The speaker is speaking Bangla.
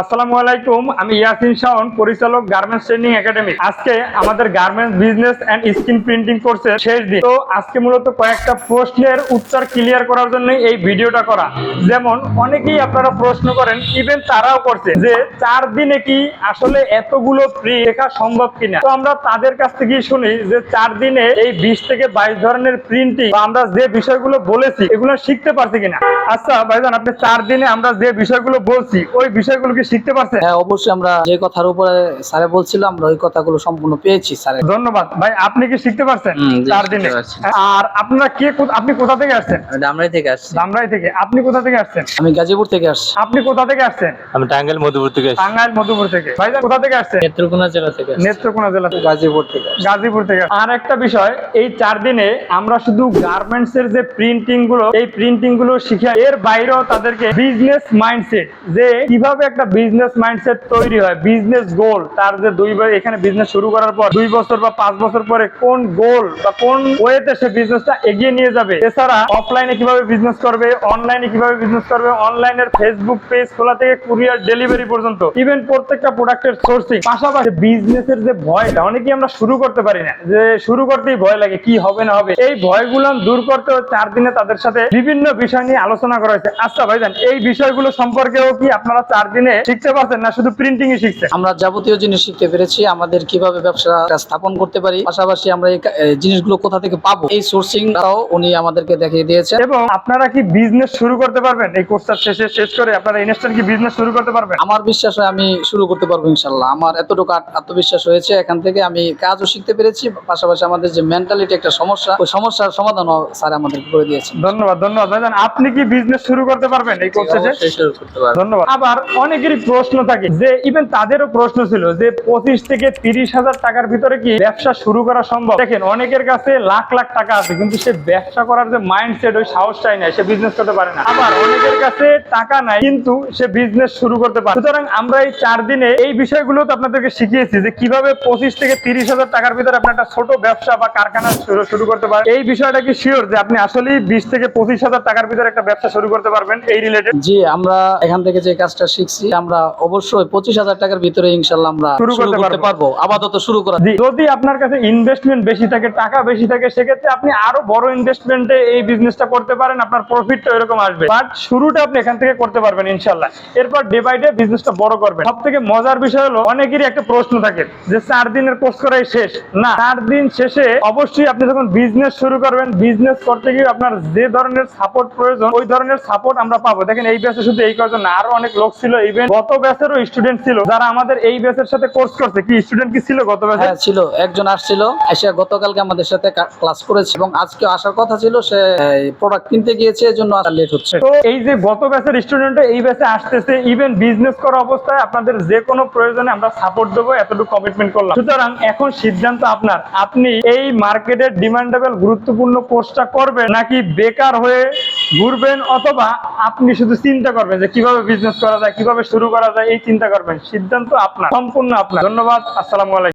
আসসালামু আলাইকুম, আমি ইয়াসিন শাওন, পরিচালক গার্মেন্টস ট্রেনিং একাডেমি। আজকে আমাদের garments business and screen printing কোর্সের শেষ দিন। তো আজকে মূলত কয়েকটা প্রশ্নের উত্তর ক্লিয়ার করার জন্য এই ভিডিওটা করা। যেমন, অনেকেই আপনারা প্রশ্ন করেন ইভেন তারাও করছে, যে চার দিনে কি আসলে এতগুলো ফ্রি লেখা সম্ভব কিনা? তো আমরা তাদের কাছ থেকেই শুনি যে চার দিনে এই বিশ থেকে বাইশ ধরনের প্রিন্টিং আমরা যে বিষয়গুলো বলেছি, এগুলো শিখতে পারছি কিনা? আচ্ছা ভাইজান আপনি চার দিনে আমরা যে বিষয়গুলো বলছি ওই বিষয়গুলো কি শিখতে পারছেন? হ্যাঁ অবশ্যই আমরা যে কথার উপরে স্যারে বলছিল আমরা ওই কথাগুলো সম্পূর্ণ পেয়েছি ধন্যবাদ। ভাই আপনি কি শিখতে পারছেন? চার দিনে। আর আপনারা কে আপনি কোথা থেকে আসছেন? থেকে আসছি। ধামরাই থেকে। আপনি কোথা থেকে আসছেন? আমি গাজীপুর থেকে আসছি। আপনি কোথা থেকে আসছেন? আমি টাঙ্গাইল মধুপুর থেকে এসেছি। টাঙ্গাইল মধুপুর থেকে। ভাইজান কোথা থেকে আসছেন? নেত্রকোনা জেলা থেকে নেত্রকোনা জেলা থেকে। গাজীপুর থেকে গাজীপুর থেকে। আর একটা বিষয় এই চার দিনে আমরা শুধু গার্মেন্টস এর যে প্রিন্টিংগুলো এই প্রিন্টিংগুলো শিখে এর বাইরেও তাদেরকে বিজনেস মাইন্ডসেট যে কীভাবে একটা বিজনেস মাইন্ডসেট তৈরি হয় বিজনেস গোল তার যে দুই এখানে বিজনেস শুরু করার পর, দুই বছর বা পাঁচ বছর পরে কোন গোল বা কোন ওয়েতে সে বিজনেসটা এগিয়ে নিয়ে যাবে? এছাড়া অফলাইনে কীভাবে বিজনেস করবে অনলাইনে কীভাবে বিজনেস করবে অনলাইনের ফেসবুক পেজ খোলা থেকে কুরিয়ার ডেলিভারি পর্যন্ত ইভেন প্রত্যেকটা প্রোডাক্টের সোর্সিং পাশাপাশি বিজনেসের যে ভয়টা, অনেকেই আমরা শুরু করতে পারি না, যে শুরু করতেই ভয় লাগে, কি হবে না হবে? এই ভয়গুলো দূর করতে চার দিনে তাদের সাথে বিভিন্ন বিষয় নিয়ে আলোচনা করা হয়েছে। আচ্ছা ভাইজান এই বিষয়গুলো সম্পর্কেও কি আপনারা চার দিনে শিখতে পারছেন না শুধু প্রিন্টিং ই শিখছেন? আমরা যাবতীয় জিনিস শিখতে পেরেছি আমাদের কীভাবে ব্যবসা স্থাপন করতে পারি পাশাপাশি আমরা এই জিনিসগুলো কোথা থেকে পাবো? এই সোর্সিংটাও উনি আমাদেরকে দেখিয়ে দিয়েছেন। এবং আপনারা কি বিজনেস শুরু করতে পারবেন? এই কোর্সটা শেষে শেষ করে আপনারা ইনস্ট্যান্ট কি বিজনেস শুরু করতে পারবেন? আমার বিশ্বাস হয় আমি শুরু করতে পারব ইনশাল্লাহ আমার এতটুকু আত্মবিশ্বাস হয়েছে এখান থেকে আমি কাজও শিখতে পেরেছি পাশাপাশি আমাদের যে মেন্টালিটি একটা সমস্যা ওই সমস্যার সমাধানও স্যার আমাদেরকে করে দিয়েছেন। ধন্যবাদ ধন্যবাদ। আপনি কি বিজনেস শুরু করতে পারবেন এই কোর্স ধন্যবাদ। আবার অনেকেরই প্রশ্ন থাকে যে ইভেন তাদেরও প্রশ্ন ছিল যে পঁচিশ থেকে তিরিশ হাজার টাকার ভিতরে কি ব্যবসা শুরু করা সম্ভব? দেখেন অনেকের কাছে লাখ লাখ টাকা আছে কিন্তু সে ব্যবসা করার যে মাইন্ডসেট ওই সাহসটাই নাই সে বিজনেস করতে পারে না। আবার অনেকের কাছে টাকা নাই কিন্তু সে বিজনেস শুরু করতে পারে সুতরাং আমরা এই চার দিনে এই বিষয়গুলো তো আপনাদেরকে শিখিয়েছি যে কীভাবে পঁচিশ থেকে তিরিশ হাজার টাকার ভিতরে আপনি একটা ছোট ব্যবসা বা কারখানা শুরু শুরু করতে পারেন এই বিষয়টা কি শিওর যে আপনি আসলেই বিশ থেকে পঁচিশ হাজার টাকার ভিতরে একটা ব্যবসা শুরু করতে পারবেন এই রিলেটেড জি আমরা এখান থেকে যে কাজটা শিখছি আমরা অবশ্যই পঁচিশ হাজার টাকার ভিতরে ইনশাল্লাহ আমরা শুরু করতে পারব। আপাতত শুরু করা যদি আপনার কাছে ইনভেস্টমেন্ট বেশি থাকে টাকা বেশি থাকে সেক্ষেত্রে আপনি আরও বড় ইনভেস্টমেন্টে এই বিজনেসটা করতে পারেন আপনার প্রফিটটা এরকম আসবে। বাট শুরুটা আপনি এখান থেকে করতে পারবেন ইনশাল্লাহ। এরপর ডে বাই ডে বিজনেসটা বড় করবেন। সব থেকে মজার বিষয় হলো অনেকেরই একটা প্রশ্ন থাকে যে চার দিনের কোর্স করাই শেষ? না চার দিন শেষে অবশ্যই আপনি যখন বিজনেস শুরু করবেন বিজনেস করতে গিয়ে আপনার যে ধরনের সাপোর্ট প্রয়োজন ওই ধরনের সাপোর্ট আমরা পাবো। দেখেন এই ব্যাচে শুধু এই কজন না আরও অনেক লোক ছিল ইভেন গত ব্যাচেরও স্টুডেন্ট ছিল। যারা আমাদের এই ব্যাচের সাথে কোর্স করছে কি স্টুডেন্ট কি ছিল গত ব্যাচে হ্যাঁ ছিল। একজন আসছিল এসে গতকালকে আমাদের সাথে ক্লাস করেছে এবং আজকে আসার কথা ছিল সে প্রোডাক্ট কিনতে গিয়েছে এজন্য লেট হচ্ছে। তো এই যে গত ব্যাচের স্টুডেন্ট এই ব্যাচে আসতেছে ইভেন বিজনেস করা অবস্থায় আপনাদের যে কোনো প্রয়োজনে আমরা সাপোর্ট দেবো এতটুকু কমিটমেন্ট করলাম। সুতরাং এখন সিদ্ধান্ত আপনার। আপনি এই মার্কেটের ডিমান্ডেবল গুরুত্বপূর্ণ কোর্সটা করবেন নাকি বেকার হয়ে ঘুরবেন? অথবা আপনি শুধু চিন্তা করবেন যে কীভাবে বিজনেস করা যায়, কীভাবে শুরু করা যায়, এই চিন্তা করবেন। সিদ্ধান্ত আপনার, সম্পূর্ণ আপনার। ধন্যবাদ, আসসালামু